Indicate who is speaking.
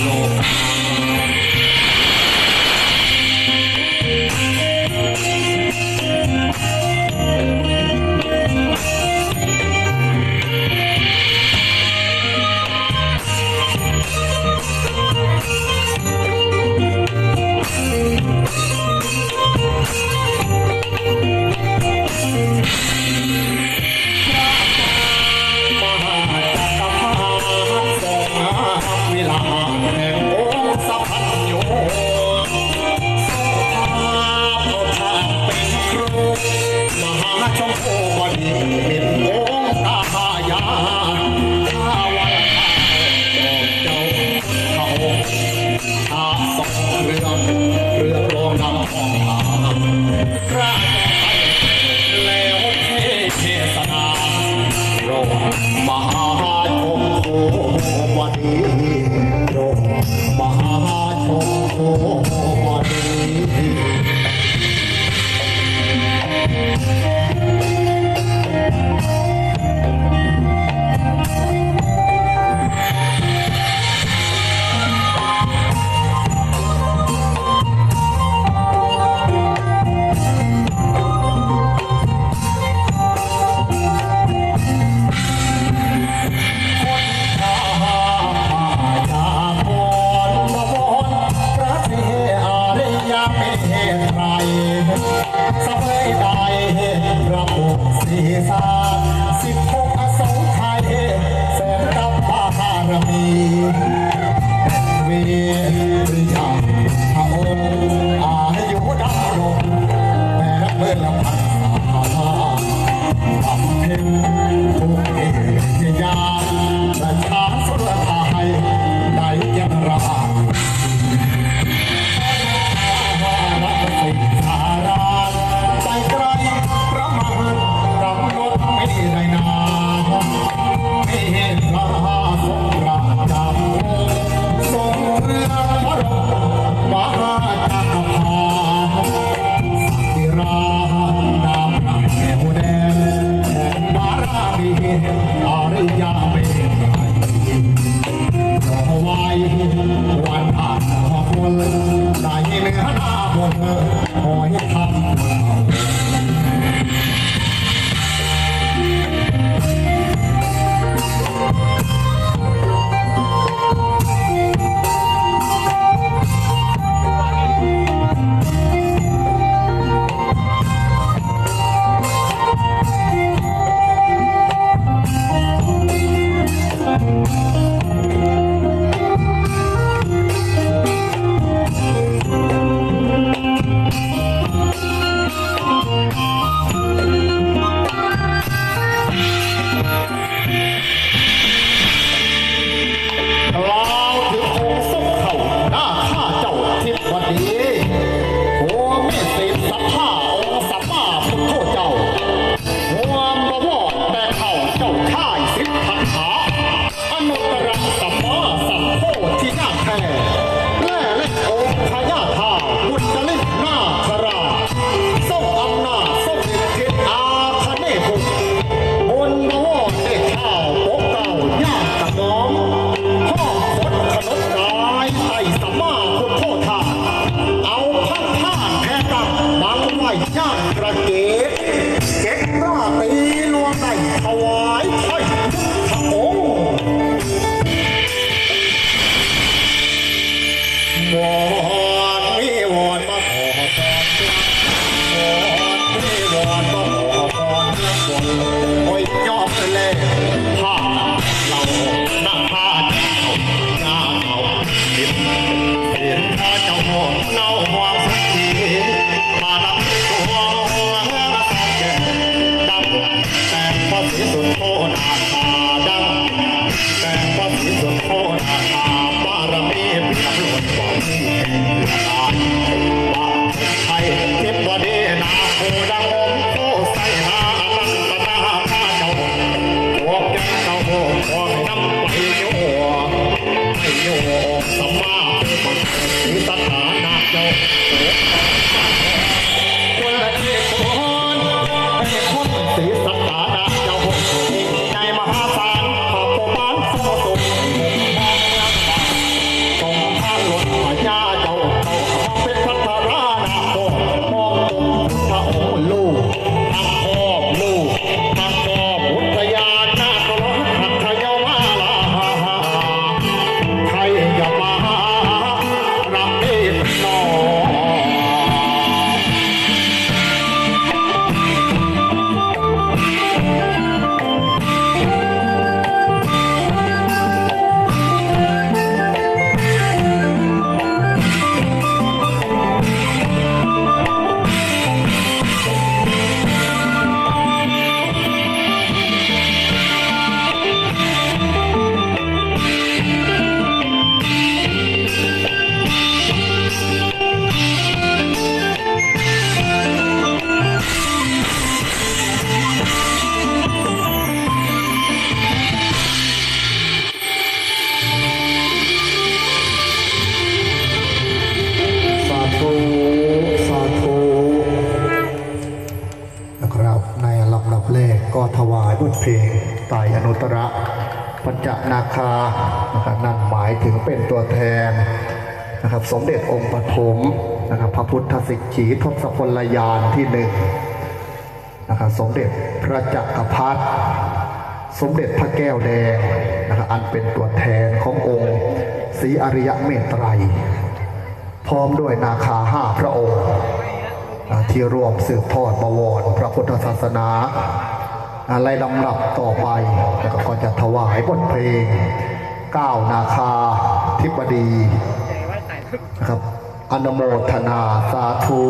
Speaker 1: não Maha ศาสสิบหกองไขยแสนตับบารมีเวียนยาพระองค์อายุดำรงแม้เมื่อละาท ไทยสมาคมโคทาเอาพักท่าแพ้ตับงไหวย่างกระเกตเก็กาตีลวงในถวายไทยพระองค์ ผิดเห็นพระเจ้าหงเล่าหวงสักทีมาลำที่ตัวหัวสองแก่ดำแต่พอสีสุดโคนาคาดำแต่พอสีสุดโคนาคาบารมีเปียกล้นกว่าที่เป็นลาน สัมมาเป็นตัตตา ก็ถวายบทเพลงไตรอนุตระปัญจนาคานะครับนั่นหมายถึงเป็นตัวแทนนะครับสมเด็จองค์ปฐมนะครับพระพุทธสิกขีทศพลยานที่หนึ่งนะครับสมเด็จพระจักรพรรดิสมเด็จพระแก้วแดงนะครับอันเป็นตัวแทนขององค์ศรีอริยเมตไตร พร้อมด้วยนาคาห้าพระองค์ ที่ร่วมสืบทอดบวรพระพุทธศาสนา อะไรลำดับต่อไปแล้วก็จะถวายบทเพลงก้าวนาคาทิบดีนะครับ อนโมทนาสาธุ